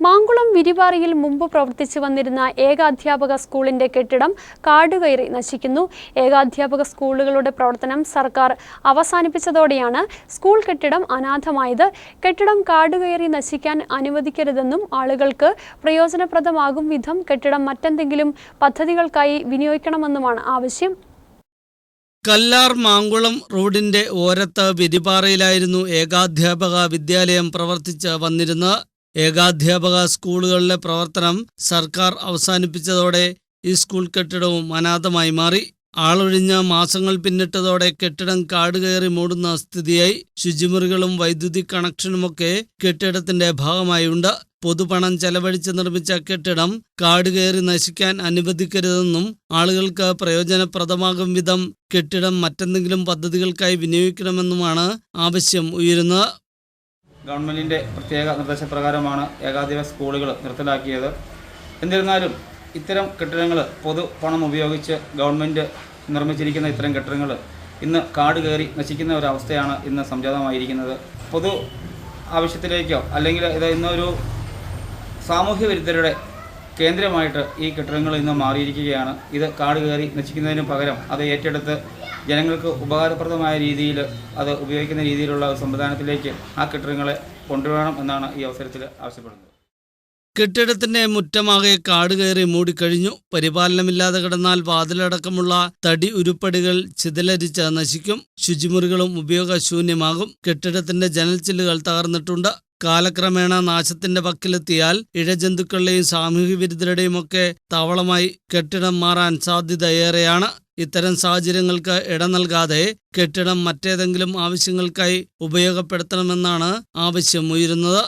മാങ്കുളം വിരിവാറിയിൽ മുമ്പ് പ്രവർത്തിച്ചു വന്നിരുന്ന ഏകാധ്യാപക സ്കൂളിന്റെ കെട്ടിടം കാടുകയറി നശിക്കുന്നു. ഏകാധ്യാപക സ്കൂളുകളുടെ പ്രവർത്തനം സർക്കാർ അവസാനിപ്പിച്ചതോടെയാണ് സ്കൂൾ കെട്ടിടം അനാഥമായത്. കെട്ടിടം കാടുകയറി നശിക്കാൻ അനുവദിക്കരുതെന്നും ആളുകൾക്ക് പ്രയോജനപ്രദമാകും വിധം കെട്ടിടം മറ്റെന്തെങ്കിലും പദ്ധതികൾക്കായി വിനിയോഗിക്കണമെന്നുമാണ് ആവശ്യം. കല്ലാർ മാങ്കുളം റോഡിന്റെ ഓരത്ത് വിരിപാറയിലായിരുന്നു ഏകാധ്യാപക വിദ്യാലയം പ്രവർത്തിച്ച് വന്നിരുന്ന ഏകാധ്യാപക സ്കൂളുകളിലെ പ്രവർത്തനം സർക്കാർ അവസാനിപ്പിച്ചതോടെ ഈ സ്കൂൾ കെട്ടിടവും അനാഥമായി മാറി. ആളൊഴിഞ്ഞ മാസങ്ങൾ പിന്നിട്ടതോടെ കെട്ടിടം കാടുകയറി മൂടുന്ന സ്ഥിതിയായി. ശുചിമുറികളും വൈദ്യുതി കണക്ഷനുമൊക്കെ കെട്ടിടത്തിന്റെ ഭാഗമായി ഉണ്ട്. പൊതുപണം ചെലവഴിച്ച് നിർമ്മിച്ച കെട്ടിടം കാടുകയറി നശിക്കാൻ അനുവദിക്കരുതെന്നും ആളുകൾക്ക് പ്രയോജനപ്രദമാകും വിധം കെട്ടിടം മറ്റെന്തെങ്കിലും പദ്ധതികൾക്കായി വിനിയോഗിക്കണമെന്നുമാണ് ആവശ്യം ഉയരുന്നത്. ഗവൺമെന്റിന്റെ പ്രത്യേക നിർദ്ദേശപ്രകാരമാണ് ഏകാധിപ സ്കൂളുകൾ നിർത്തലാക്കിയത്. എന്നിരുന്നാലും ഇത്തരം കെട്ടിടങ്ങൾ പൊതു പണം ഉപയോഗിച്ച് ഗവൺമെന്റ് നിർമ്മിച്ചിരിക്കുന്ന ഇത്തരം കെട്ടിടങ്ങൾ ഇന്ന് കാട് കയറി നശിക്കുന്ന ഒരവസ്ഥയാണ് ഇന്ന് സംജാതമായിരിക്കുന്നത്. പൊതു ആവശ്യത്തിലേക്കോ അല്ലെങ്കിൽ ഇത് ഇന്നൊരു സാമൂഹ്യ വിരുദ്ധരുടെ കേന്ദ്രമായിട്ട് ഈ കെട്ടിടങ്ങൾ ഇന്ന് മാറിയിരിക്കുകയാണ്. ഇത് കാട് കയറി നശിക്കുന്നതിന് പകരം അത് ഏറ്റെടുത്ത് ജനങ്ങൾക്ക് ഉപകാരപ്രദമായ രീതിയിൽ അത് ഉപയോഗിക്കുന്ന രീതിയിലുള്ള സംവിധാനത്തിലേക്ക് ആ കെട്ടിടങ്ങളെ കൊണ്ടുവരണം എന്നാണ് ഈ അവസരത്തിൽ ആവശ്യപ്പെടുന്നത്. കെട്ടിടത്തിന്റെ മുറ്റമാകെ കാട് കയറി മൂടിക്കഴിഞ്ഞു. പരിപാലനമില്ലാതെ കിടന്നാൽ വാതിലടക്കമുള്ള തടി ഉരുപ്പടികൾ ചിതലരിച്ച് നശിക്കും. ശുചിമുറികളും ഉപയോഗശൂന്യമാകും. കെട്ടിടത്തിന്റെ ജനൽച്ചില്ലുകൾ തകർന്നിട്ടുണ്ട്. കാലക്രമേണ നാശത്തിന്റെ പക്കിലെത്തിയാൽ ഇഴജന്തുക്കളുടെയും സാമൂഹ്യ വിരുദ്ധരുടെയും ഒക്കെ താവളമായി കെട്ടിടം മാറാൻ സാധ്യത ഏറെയാണ്. ഇത്തരം സാഹചര്യങ്ങൾക്ക് ഇട നൽകാതെ കെട്ടിടം മറ്റേതെങ്കിലും ആവശ്യങ്ങൾക്കായി ഉപയോഗപ്പെടുത്തണമെന്നാണ് ആവശ്യം ഉയരുന്നത്.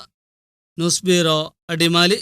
News bureau Adimali.